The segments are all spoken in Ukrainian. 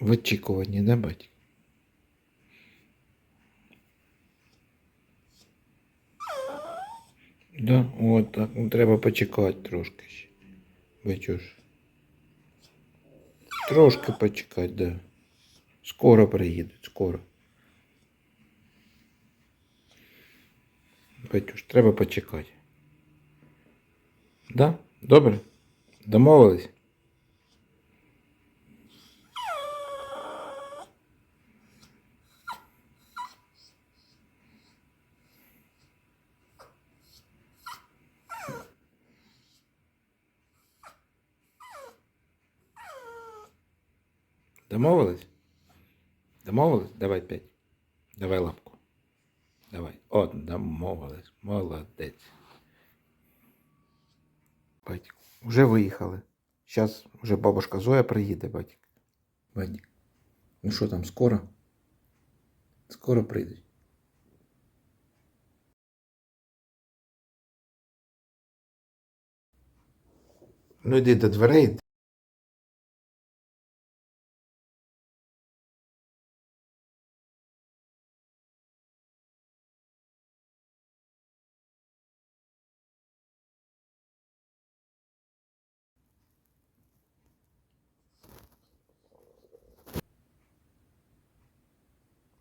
В очікуванні, да, батько? Да, от так. Ну, треба почекати трошки ще. Бачиш. Трошки почекати, да. Скоро приїдуть, скоро. Батюш, треба почекати. Да? Добре? Домовились? Домовились? Домовились? Давай п'ять. Давай лапку. Давай. От, домовились. Молодець. Батько, вже виїхали. Зараз вже бабушка Зоя приїде, батько. Батько. Ну що там, скоро? Скоро прийдуть. Ну йди до дверей.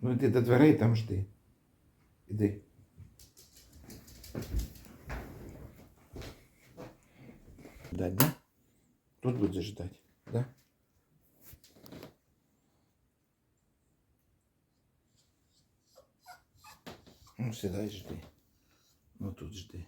Ну йди до дверей, там жди. Іди. Ждать, да? Тут будешь ждать, да? Ну, сідай, жди. Ну тут жди.